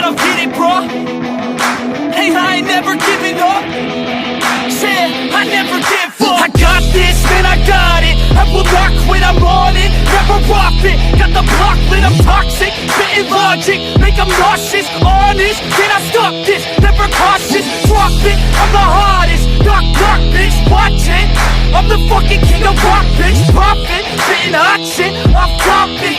I don't get it, bro. Hey, I ain't never giving up. Said I never give up. I got this, man, I got it. I will not quit, I'm on it. Never off it. Got the block lit, I'm toxic. Spitting logic, make them nauseous. Honest, can I stop this? Never cautious, drop it. I'm the hardest. Knock, knock, bitch, watch it. I'm the fucking king of rock, bitch. Profit, spitting hot shit. I'm dropping,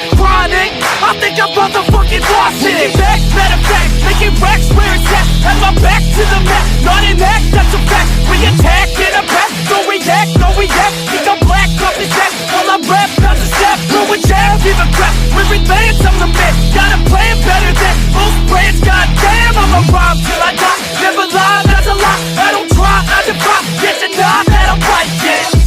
motherfucking lost it. Back, matter fact, making racks where it's at. Have my back to the mat, not an act, that's a fact. We attack in a back, don't react, don't react. Think I'm black off the set, while I rap, bounce a step, throw a jab, give a crap. We're advanced, I'm the man. Got a plan better than most brands. Goddamn, I'm a rhyme till I die. Never lie, that's a lie. I don't try, I defy. Yes and not that I'm right, yeah.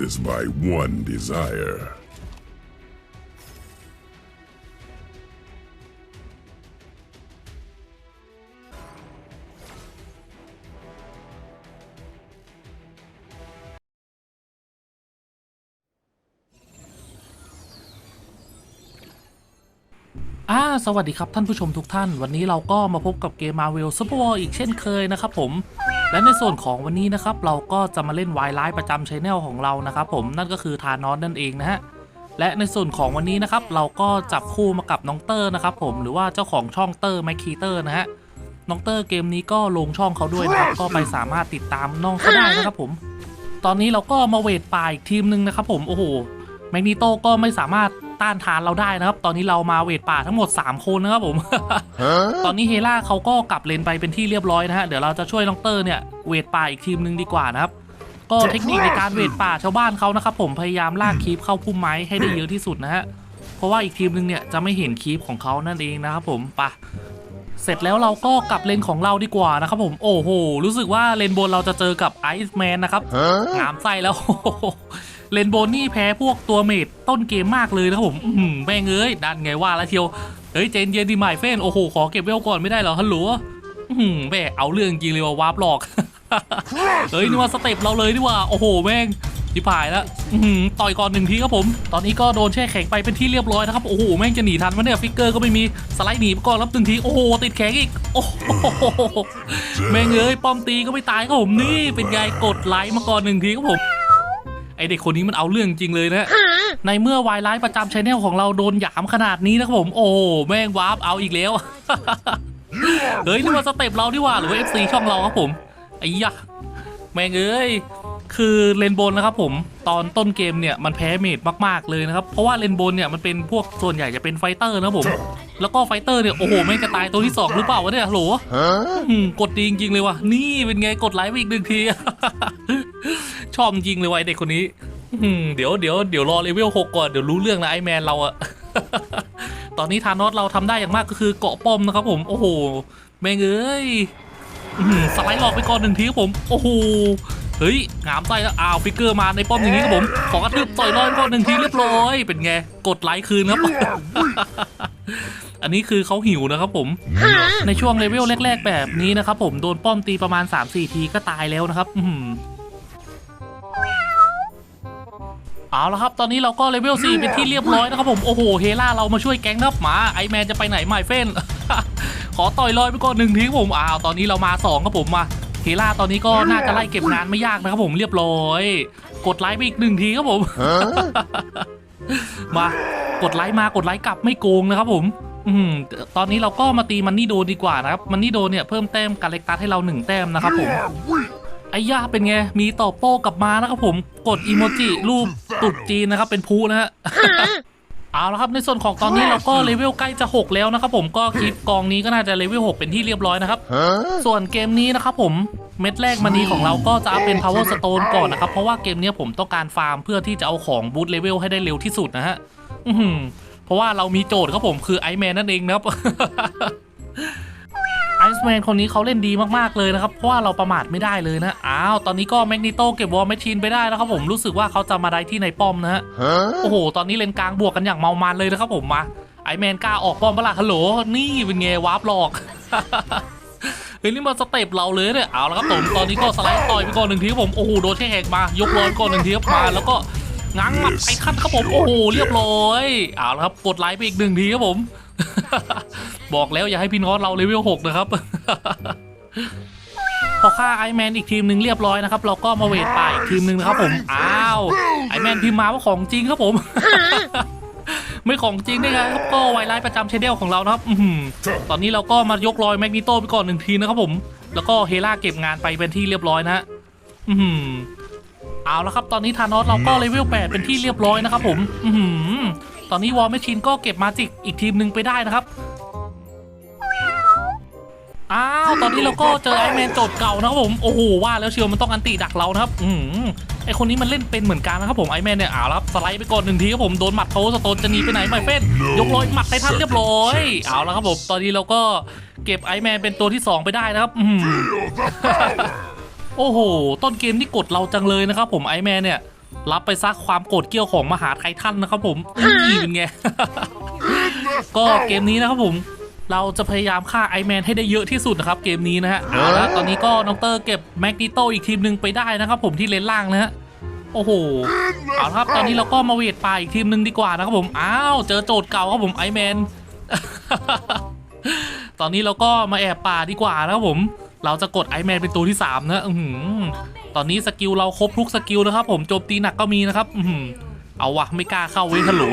Is my one desire. อ่าสวัสดีครับท่านผู้ชมทุกท่าน วันนี้เราก็มาพบกับเกม Marvel Super War อีกเช่นเคยนะครับผม และในส่วนของวันนี้นะครับเราก็จะมาเล่นวายไลฟ์ประจำช anel ของเรานะครับผมนั่นก็คือทานอสนั่นเองนะฮะและในส่วนของวันนี้นะครับเราก็จับคู่มากับน้องเตอร์นะครับผมหรือว่าเจ้าของช่องเตอร์แมคคีเตอร์นะฮะน้องเตอร์เกมนี้ก็ลงช่องเขาด้วยนะครับก็ไปสามารถติดตามน้องเขาได้นะครับผม ตอนนี้เราก็มาเวทป่าอีกทีมหนึ่งนะครับผมโอ้โห แมกนีโตก็ไม่สามารถต้านทานเราได้นะครับ ตอนนี้เรามาเวทป่าทั้งหมด 3 คนนะครับผม ตอนนี้เฮล่าเขาก็กลับเลนไปเป็นที่เรียบร้อยนะฮะ เดี๋ยวเราจะช่วยน้องเตอร์เนี่ยเวทป่าอีกทีมหนึ่งดีกว่านะครับ ก็เทคนิคในการเวทป่าชาวบ้านเขานะครับผมพยายามลากคีปเข้าพุ่มไม้ให้ได้เยอะที่สุดนะฮะ เพราะว่าอีกทีมหนึงเนี่ยจะไม่เห็นคีปของเขานั่นเองนะครับผมไปะเสร็จแล้วเราก็กลับเลนของเราดีกว่านะครับผม โอ้โห รู้สึกว่าเลนบนเราจะเจอกับไอซ์แมนนะครับงามไส้แล้ว เลนโบนี่แพ้พวกตัวเมดต้นเกมมากเลยนะครับผมแม่งเอ้ยดันไงว่าล้วเทียวเฮ้ยเจนเย็นดีหม่เฟนโอ้โหขอเก็บเวลก่อนไม่ได้เหรอฮัลโหลแม่เอาเรื่องจริงเลยว่าวาร์ปหลอกเฮ้ยนี่ว่าสเต็ปเราเลยนี่ว่าโอ้โหแม่งจิพายแล้วต่อยก่อนหนึ่งทีครับผม ตอนนี้ก็โดนแช่แข็งไปเป็นที่เรียบร้อยนะครับ โอ้โห แม่งจะหนีทันวะเนี่ยฟิกเกอร์ก็ไม่มี สไลด์หนีไปก่อนรับหนึ่งที โอ้โห ติดแข็งอีก โอ้โห แม่งเอ้ย ป้อมตีก็ไม่ตายครับผม นี่เป็นไงกดไลค์มาก่อนหนึ่งทีครับผม ไอเด็กคนนี้มันเอาเรื่องจริงเลยนะในเมื่อวายไลฟ์ประจำชแนลของเราโดนหยามขนาดนี้นะครับผม โอ้โหแม่งวาร์ปเอาอีกแล้ว เฮ้ยนี่ว่าสเต็ปเราดีกว่าหรือว่า FC ช่องเราครับผมไอ้ยะแม่งเอ้ยคือเลนโบนนะครับผมตอนต้นเกมเนี่ยมันแพ้เมดมากๆเลยนะครับเพราะว่าเลนโบนเนี่ยมันเป็นพวกส่วนใหญ่จะเป็นไฟเตอร์นะครับผม แล้วก็ไฟเตอร์เนี่ยโอ้โหแม่งจะตายตัวที่สองหรือเปล่าวะเนี่ยโหลอืมกดดีจริงๆเลยว่ะนี่เป็นไงกดไลค์ไปอีกหนึ่งที ชอบจริงเลยว่ะไอ้เด็กคนนี้เดี๋ยวเดี๋ยวเดี๋ยวรอเลเวลหกก่อนเดี๋ยวรู้เรื่องนะไอแมนเราอะตอนนี้ทานอสเราทำได้อย่างมากก็คือเกาะป้อมนะครับผม โอ้โห แม่งเอ้ยสไลด์หลอกไปก่อนหนึ่งทีครับผม โอ้โห เฮ้ยงามไส้แล้วอ้าวฟิกเกอร์มาในป้อมอย่างนี้ครับผม ขอกระทืบต่อยลอยไปก่อนหนึ่งทีเรียบร้อย เป็นไง กดไลค์คืนครับอันนี้คือเขาหิวนะครับผม ในช่วงเลเวลแรก ๆ แบบนี้นะครับผม โดนป้อมตีประมาณ 3-4 ทีก็ตายแล้วนะครับ เอาละครับ ตอนนี้เราก็เลเวล4เป็นที่เรียบร้อยนะครับผม โอ้โห เฮล่าเรามาช่วยแก๊งนะครับหมา ไอแมนจะไปไหนไม่เฟ้น ขอต่อยลอยไปก่อนหนึ่งทีครับผมอ้าวตอนนี้เรามา2ครับผมมา เฮล่าตอนนี้ก็น่าจะไล่เก็บงานไม่ยากนะครับผมเรียบร้อย กดไลค์ไปอีกหนึ่งทีครับผม มากดไลค์มากดไลค์กลับไม่โกงนะครับผมอืมตอนนี้เราก็มาตีมันนี่โดดีกว่านะครับ มันนี่โดเนี่ยเพิ่มแต้มการเล็กตัสให้เราหนึ่งแต้มนะครับผมไอ้ย่าเป็นไง มีตอบโต้กลับมานะครับผม กดอีโมจิรูป ตุดจีนนะครับเป็นพูนะฮะเอาละครับในส่วนของตอนนี้เราก็เลเวลใกล้จะ 6 แล้วนะครับผมก็คลิปกองนี้ก็น่าจะเลเวล6เป็นที่เรียบร้อยนะครับส่วนเกมนี้นะครับผมเม็ดแรกมันนีของเราก็จะเอาเป็น power stone ก่อนนะครับเพราะว่าเกมเนี้ยผมต้องการฟาร์มเพื่อที่จะเอาของบูตเลเวลให้ได้เร็วที่สุดนะฮะอื้อหือเพราะว่าเรามีโจทย์ครับผมคือไอแมนนั่นเองนะครับ ไอซ์แมนคนนี้เขาเล่นดีมากๆเลยนะครับ เพราะว่าเราประมาทไม่ได้เลยนะอ้าวตอนนี้ก็แมกนิโตเก็บวอลแมชชีนไปได้นะครับผมรู้สึกว่าเขาจะมาได้ที่ในป้อมนะฮะโอ้โห ตอนนี้เลนกลางบวกกันอย่างเมามันเลยนะครับผมมาไอแมนกล้าออกป้อมปะล่ะฮัลโหลนี่เป็นไงวาร์ปหลอกเฮ้ยนี่มาสเต็ปเราเลยเนี่ยเอาละครับผมตอนนี้ก็สไลด์ต่อยไปก่อนหนึ่งทีครับผมโอ้โหโดนแช่แหกมายกร้อยก่อนหนึ่งทีครับมาแล้วก็ง้างหมัดไอ้ขั้นครับผมโอ้โหเรียบร้อยเอาละครับกดไลค์ไปอีกหนึ่งทีครับผม บอกแล้วอย่าให้พี่น้องเราเลเวลหกนะครับ พอฆ่าไอแมนอีกทีมหนึ่งเรียบร้อยนะครับ เราก็มาเวทป่าอีกทีมหนึ่งนะครับผมอ้าวไอแมนพิมพ์มาว่าของจริงครับผม ไม่ของจริงได้ไงครับก็ไวไลท์ประจำเชแนลของเรานะครับตอนนี้เราก็มายกรอยแมกนิโตไปก่อนหนึ่งทีนะครับผม แล้วก็เฮล่าเก็บงานไปเป็นที่เรียบร้อยนะฮะอือหือเอาละครับ ตอนนี้ธานอสเราก็เลเวล8เป็นที่เรียบร้อยนะครับผม อืตอนนี้วอลแมชชีนก็เก็บมาจิกอีกทีมหนึ่งไปได้นะครับ อ้าวตอนนี้เราก็เจอไอแมนโจทย์เก่านะครับผมโอ้โหว่าแล้วเชียวมันต้องอันติดักเรานะครับอืมไอคนนี้มันเล่นเป็นเหมือนกันนะครับผมไอแมนเนี่ยเอาละครับสไลด์ไปก่อนหนึ่งทีครับผมโดนหมัดโทสโตนจะหนีไปไหนไม่เป็นยกลอยหมัดไททันเรียบร้อยเอาละครับผมตอนนี้เราก็เก็บไอแมนเป็นตัวที่ 2 ไปได้นะครับอืมโอ้โห ต้นเกมนี่กดเราจังเลยนะครับผมไอแมนเนี่ยรับไปซักความโกรธเกี้ยวของมหาไททันนะครับผมนี่เป็นไงก็เกมนี้นะครับผม เราจะพยายามฆ่าไอแมนให้ได้เยอะที่สุดนะครับเกมนี้นะฮะเอาละตอนนี้ก็น้องเตอร์เก็บแมกนิโตอีกทีมหนึ่งไปได้นะครับผมที่เลนล่างนะฮะโอ้โหเอาละครับตอนนี้เราก็มาเวทป่าอีกทีมหนึ่งดีกว่านะครับผมอ้าวเจอโจทย์เก่าครับผมไอแมนตอนนี้เราก็มาแอบป่าดีกว่านะครับผม เราจะกดไอแมนเป็นตัวที่3นะอือหือตอนนี้สกิลเราครบทุกสกิลนะครับผมโจมตีหนักก็มีนะครับ อือหือ เอาวะไม่กล้าเข้าเว้ยฮัลโหล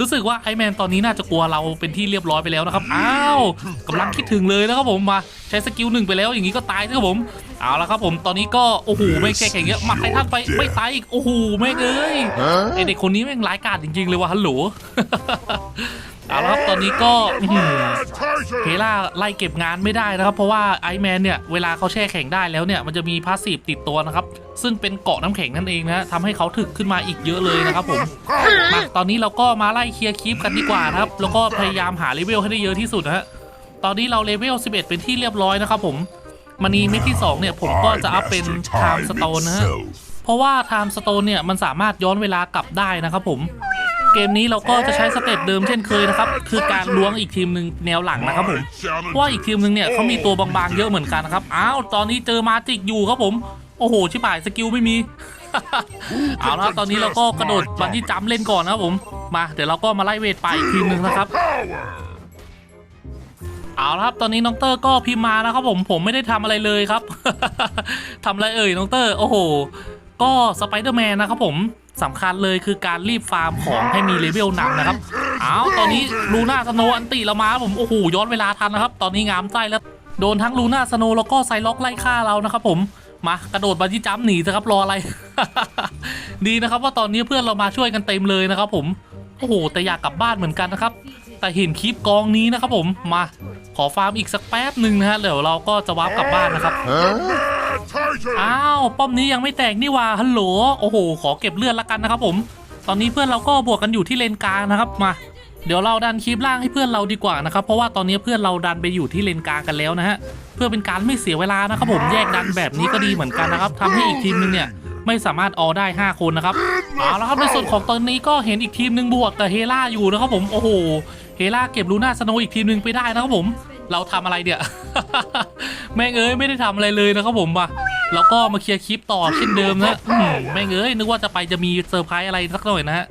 รู้สึกว่าไอแมนตอนนี้น่าจะกลัวเราเป็นที่เรียบร้อยไปแล้วนะครับ อ้าวกำลังคิดถึงเลยนะครับผมมาใช้สกิลหนึ่งไปแล้วอย่างนี้ก็ตายนะครับผม เอาละครับผมตอนนี้ก็โอ้โหไม่แก้แข่งเยอะมาไททันไปไม่ตายอีกโอ้โหแม่งเอ้ยไอเด็กคนนี้แม่งร้ายกาจจริงๆเลยว่ะฮัลโหลเอาละครับตอนนี้ก็อื้อหือเฮล่าไล่เก็บงานไม่ได้นะครับ เพราะว่าไอแมนเนี่ยเวลาเขาแช่แข็งได้แล้วเนี่ยมันจะมีพาสซีฟติดตัวนะครับ ซึ่งเป็นเกาะน้ำแข็งนั่นเองนะทำให้เขาถึกขึ้นมาอีกเยอะเลยนะครับผมมาตอนนี้เราก็มาไล่เคลียร์คลิปกันดีกว่านะครับ แล้วก็พยายามหาเลเวลให้ได้เยอะที่สุดนะฮะตอนนี้เราเลเวล 11 เป็นที่เรียบร้อยนะครับผมมานีเม็ดที่ 2 เนี่ย ผมก็จะอัพเป็น Time Stone นะฮะ เพราะว่า Time Stone เนี่ย มันสามารถย้อนเวลากลับได้นะครับผม เกมนี้เราก็จะใช้สเต็ปเดิมเช่นเคยนะครับ คือการล้วงอีกทีมหนึ่งแนวหลังนะครับผมเพราะว่าอีกทีมหนึ่งเนี่ยเขามีตัวบางๆเยอะเหมือนกันนะครับ อ้าว ตอนนี้เจอมาจิกอยู่ครับผม โอ้โห ชิบหายสกิลไม่มี เอาละตอนนี้เราก็กระโดดบันที่จัมเล่นก่อนนะครับผม มา เดี๋ยวเราก็มาไล่เวทไปอีกทีหนึ่งนะครับ เอาละครับ ตอนนี้น้องเตอร์ก็พิมพ์มานะครับผม ผมไม่ได้ทำอะไรเลยครับทำอะไรเอ่ยน้องเตอร์ โอ้โห ก็สไปเดอร์แมนนะครับผมสำคัญเลยคือการรีบฟาร์มของให้มีเลเวลนำนะครับ เอาตอนนี้ลูน่าสโนอันติเรามาครับผมโอ้โหย้อนเวลาทันนะครับ ตอนนี้งามใจแล้ว โดนทั้งลูน่าสโนแล้วก็ไซล็อกไล่ฆ่าเรานะครับผม มากระโดดบันที่จัมป์หนีสิครับรออะไร ดีนะครับว่าตอนนี้เพื่อนเรามาช่วยกันเต็มเลยนะครับผมโอ้โหแต่อยากกลับบ้านเหมือนกันนะครับ แต่เห็นคลิปกองนี้นะครับผมมาขอฟาร์มอีกสักแป๊บหนึ่งนะฮะเดี๋ยวเราก็จะวาร์ปกลับบ้านนะครับอ้าวป้อมนี้ยังไม่แตกนี่หว่าฮัลโหลโอ้โห ขอเก็บเลือดละกันนะครับผม ตอนนี้เพื่อนเราก็บวกกันอยู่ที่เลนกลางนะครับมา เดี๋ยวเราดันคลิปล่างให้เพื่อนเราดีกว่านะครับ เพราะว่าตอนนี้เพื่อนเราดันไปอยู่ที่เลนกลางกันแล้วนะฮะ เพื่อเป็นการไม่เสียเวลานะครับผมแยกดันแบบนี้ก็ดีเหมือนกันนะครับทำให้อีกทีมนึงเนี่ยไม่สามารถออได้ 5 คนนะครับเอาละครับในส่วนของตอนนี้ก็เห็นอีกทีมหนึ่งบวกกับเฮล่าอยู่นะครับผมโอ้โหเฮล่าเก็บลูน่าสโนว์อีกทีมหนึ่งไปได้นะครับผม เราทำอะไรเนี่ยแม่งเอ้ยไม่ได้ทำอะไรเลยนะครับผมว่ะแล้วก็มาเคลียร์คลิปต่อเช่นเดิมนะอืมแม่งเอ้ยนึกว่าจะไปจะมีเซอร์ไพรส์อะไรสักหน่อยนะฮะ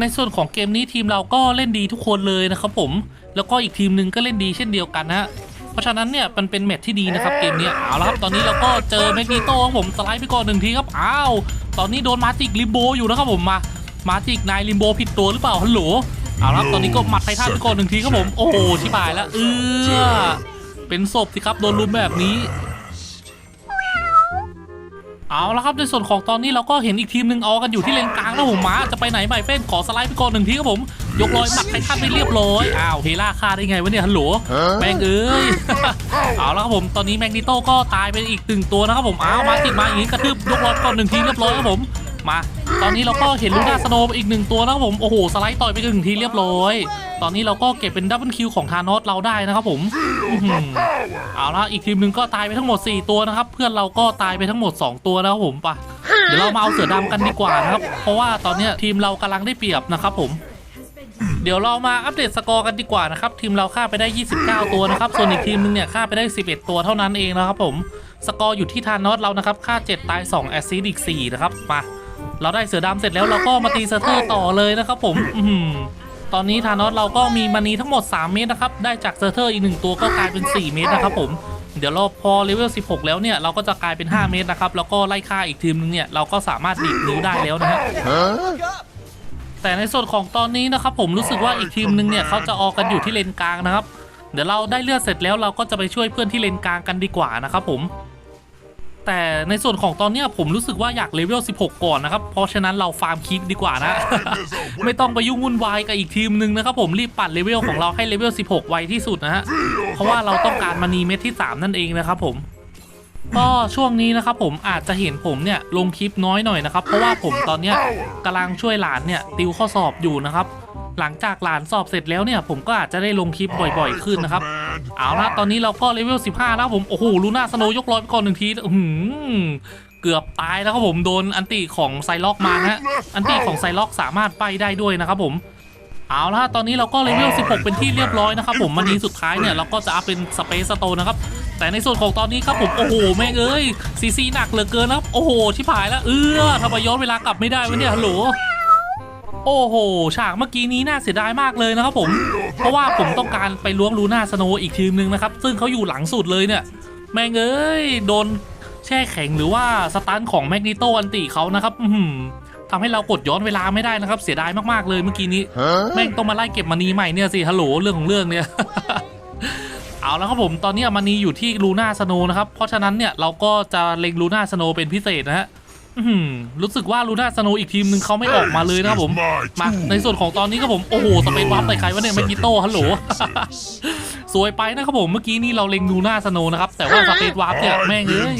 ในส่วนของเกมนี้ทีมเราก็เล่นดีทุกคนเลยนะครับผม แล้วก็อีกทีมหนึ่งก็เล่นดีเช่นเดียวกันนะฮะเพราะฉะนั้นเนี่ยมันเป็นแมตช์ที่ดีนะครับเกมเนี้ยเอาละครับตอนนี้เราก็เจอแมกนีโต้ครับผมสไลด์ไปก่อนหนึ่งทีครับอ้าวตอนนี้โดนมาจิกลิมโบอยู่นะครับผมมามาจิกนายลิมโบผิดตัวหรือเปล่าฮัลโหลเอาละครับตอนนี้ก็หมัดไททันไปก่อนหนึ่งทีครับผมโอ้โหชิบหายแล้วเออเป็นศพสิครับโดนลุมแบบนี้ เอาละครับในส่วนของตอนนี้เราก็เห็นอีกทีมหนึ่งออกันอยู่ที่เลนกลางแล้วผมมาจะไปไหนไปเฟ้นขอสไลด์ไปก่อนหนึ่งทีครับผม ยกลอยหมัดไททันไปเรียบร้อยอ้าวเฮล่าฆ่าได้ไงวะเนี่ยฮัลโหลแม่งเอ้ยเอาละครับผมตอนนี้แมกนิโต้ก็ตายไปอีกหนึ่งตัวนะครับผมอ้าวมาติดมาอย่างนี้กระทืบยกลอยก่อนหนึ่งทีเรียบร้อยครับผมมา ตอนนี้เราก็เห็นลูน่าสโนว์อีกหนึ่งตัวนะครับผมโอ้โหสไลด์ต่อยไปหนึ่งทีเรียบร้อย ตอนนี้เราก็เก็บเป็นดับเบิลคิวของทานอสเราได้นะครับผมเอาละอีกทีมหนึ่งก็ตายไปทั้งหมด 4 ตัวนะครับ เพื่อนเราก็ตายไปทั้งหมด 2 ตัวนะครับผมปะเดี๋ยวเรามาเอาเสือดำกันดีกว่านะครับ เพราะว่าตอนนี้ทีมเรากำลังได้เปรียบนะครับผมเดี๋ยวเรามาอัปเดตสกอร์กันดีกว่านะครับ ทีมเราฆ่าไปได้ 29 ตัวนะครับ ส่วนอีกทีมนึงเนี่ยฆ่าไปได้ 11 ตัวเท่านั้นเองนะครับผมสกอร์อยู่ที่ทานอสเรานะครับฆ่า 7 ตาย 2 แอซซิดอีก 4 นะครับมาเราได้เสือดำเสร็จแล้วเราก็มาตีเซอร์เทอร์ต่อเลยนะครับผม อือหือ ตอนนี้ทานอสเราก็มีมานีทั้งหมด 3 เมตรนะครับ ได้จากเซอร์เทอร์อีก 1 ตัวก็กลายเป็น 4 เมตรนะครับผม เดี๋ยวเราพอเลเวล 16 แล้วเนี่ยเราก็จะกลายเป็น 5 เมตรนะครับ แล้วก็ไล่ฆ่าอีกทีมนึงเนี่ยเราก็สามารถดีดนิ้วได้แล้วนะฮะแต่ในส่วนของตอนนี้นะครับผมรู้สึกว่าอีกทีมนึงเนี่ยเขาจะออกกันอยู่ที่เลนกลางนะครับ เดี๋ยวเราได้เลือดเสร็จแล้วเราก็จะไปช่วยเพื่อนที่เลนกลางกันดีกว่านะครับผม แต่ในส่วนของตอนเนี้ยผมรู้สึกว่าอยากเลเวล 16 ก่อนนะครับ เพราะฉะนั้นเราฟาร์มคิกดีกว่านะ ไม่ต้องไปยุ่งวุ่นวายกับอีกทีมนึงนะครับผมรีบปัดเลเวลของเราให้เลเวล 16 ไวที่สุดนะฮะ เพราะว่าเราต้องการมานีเม็ดที่ 3 นั่นเองนะครับผมก็ช่วงนี้นะครับผมอาจจะเห็นผมเนี่ยลงคลิปน้อยหน่อยนะครับ เพราะว่าผมตอนเนี้ยกำลังช่วยหลานเนี่ยติวข้อสอบอยู่นะครับ หลังจากหลานสอบเสร็จแล้วเนี่ยผมก็อาจจะได้ลงคลิปบ่อยๆขึ้นนะครับ เอาละตอนนี้เราก็เลเวล 15 แล้วผม โอ้โหลูน่าสโนยกร้อยไปก่อนหนึ่งทีอื้อหือเกือบตายแล้วครับผมโดนอันติของไซล็อกมาฮะอันติของไซล็อกสามารถไปได้ด้วยนะครับผมเอาละตอนนี้เราก็เลเวล 16 เป็นที่เรียบร้อยนะครับผมมันนี้สุดท้ายเนี่ยเราก็จะอัพเป็นสเปซสโตนะครับแต่ในส่วนของตอนนี้ครับผมโอ้โหแม่เอ้ยซีซีหนักเหลือเกินนะครับโอ้โหชิบหายแล้วเออทำไมย้อนเวลากลับไม่ได้วะเนี่ยฮัลโหล โอ้โห ฉากเมื่อกี้นี้น่าเสียดายมากเลยนะครับผม เพราะว่าผมต้องการไปล้วงลูน่าสโนว์อีกทีมหนึ่งนะครับ ซึ่งเขาอยู่หลังสุดเลยเนี่ย แม่งเอ้ย โดนแช่แข็งหรือว่าสตันของแมกนิโตอันติเขานะครับ อือหือทำให้เรากดย้อนเวลาไม่ได้นะครับ เสียดายมากๆเลยเมื่อกี้นี้ แม่งต้องมาไล่เก็บมานีใหม่เนี่ยสิ ฮัลโหล เรื่องของเรื่องเนี่ย เอาแล้วครับผม ตอนนี้มานีอยู่ที่ลูน่าสโนว์นะครับ เพราะฉะนั้นเนี่ยเราก็จะเล็งลูน่าสโนว์เป็นพิเศษนะฮะอื้อหือ รู้สึกว่าลูน่าสโนว์อีกทีมหนึ่งเขาไม่ออกมาเลยนะครับผมมาในส่วนของตอนนี้ครับผมโอ้โหสเปนวับใส่ใครวะเนี่ยแมกนิโต้ฮัลโหลสวยไปนะครับผมเมื่อกี้นี่เราเล็งลูน่าสโนว์นะครับแต่ว่าสเปนวับเนี่ยแม่งเอ้ย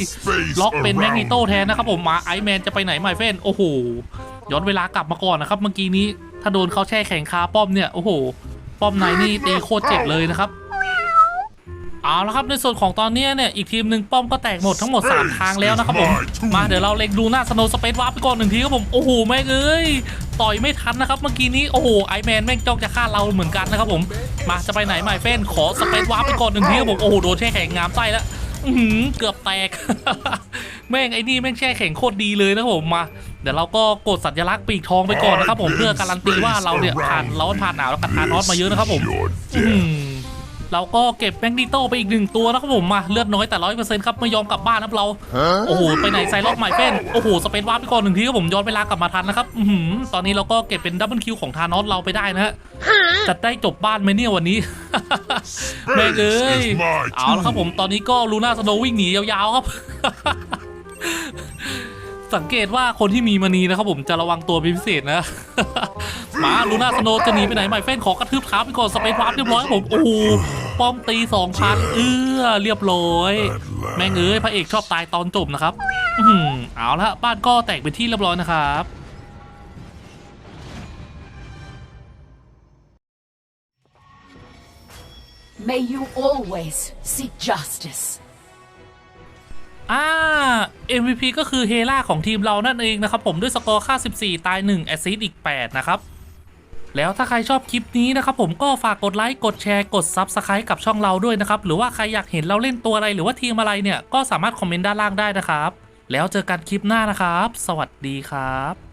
ล็อกเป็นแมกนิโต้แทนนะครับผมมาไอแมนจะไปไหนไมเฟนโอ้โหย้อนเวลากลับมาก่อนนะครับเมื่อกี้นี้ถ้าโดนเขาแช่แข็งคาป้อมเนี่ยโอ้โห ป้อมไหนนี่ตีโคตรเจ็บเลยนะครับ เอาละครับในส่วนของตอนนี้เนี่ยอีกทีมหนึ่งป้อมก็แตกหมดทั้งหมด 3 ทางแล้วนะครับผมมาเดี๋ยวเราเล็งดูหน้าสโนสเปซวาร์ปไปก่อนหนึ่งทีครับผมโอ้โหแม่งเอ้ยต่อยไม่ทันนะครับเมื่อกี้นี้โอ้โหไอแมนแม่งจ้องจะฆ่าเราเหมือนกันนะครับผมมาจะไปไหนไมเฟนขอสเปซวาร์ปไปก่อนหนึ่งทีครับผมโอ้โหโดนแช่แข็งงามไส้แล้วอือหือเกือบแตก แม่งไอ้นี่แม่งแช่แข็งโคตรดีเลยนะครับผมมาเดี๋ยวเราก็กดสัญลักษณ์ปีกทองไปก่อนนะครับผมเพื่อการันตีว่าเราเนี่ยผ่านร้อนผ่านหนาวแล้วกัทานอสมาเยอะนะครับผม เราก็เก็บแมกนิโตไปอีกหนึ่งตัวนะครับผมมาเลือดน้อยแต่ร้อยเปอร์เซ็นต์ครับไม่ยอมกลับบ้านนะครับเราโอ้โหไปไหนไซล็อกใหม่เป็นโอ้โหสเปซวาร์ปไปก่อนหนึ่งทีครับผมย้อนเวลากลับมาทันนะครับอือหือตอนนี้เราก็เก็บเป็นดับเบิลคิวของทานอสเราไปได้นะฮะจะได้จบบ้านไหมเนี่ยวันนี้แม่งเอ้ยเอาละครับผมตอนนี้ก็ลูน่าสโนว์วิ่งหนียาวๆครับ สังเกตว่าคนที่มีมณีนะครับผมจะระวังตัวเป็นพิเศษนะหมาลูน่าสโนจะหนีไปไหนไม่เฟ้นขอกระทืบเท้าไปก่อนสเปซวาร์ปเรียบร้อยครับผมโอ้โหป้อมตีสองพันเอื้อเรียบร้อย แม่งเอ้ยพระเอกชอบตายตอนจบนะครับอือหือเอาละบ้านก็แตกเป็นที่เรียบร้อยนะครับ May you always seek justice. อ่า MVP ก็คือเฮล่าของทีมเรานั่นเองนะครับผมด้วยสกอร์ค่า 14 ตาย 1 แอสซิสต์อีก 8 นะครับ แล้วถ้าใครชอบคลิปนี้นะครับผมก็ฝากกดไลค์ กดแชร์ กด Subscribe กับช่องเราด้วยนะครับ หรือว่าใครอยากเห็นเราเล่นตัวอะไรหรือว่าทีมอะไรเนี่ย ก็สามารถคอมเมนต์ด้านล่างได้นะครับ แล้วเจอกันคลิปหน้านะครับ สวัสดีครับ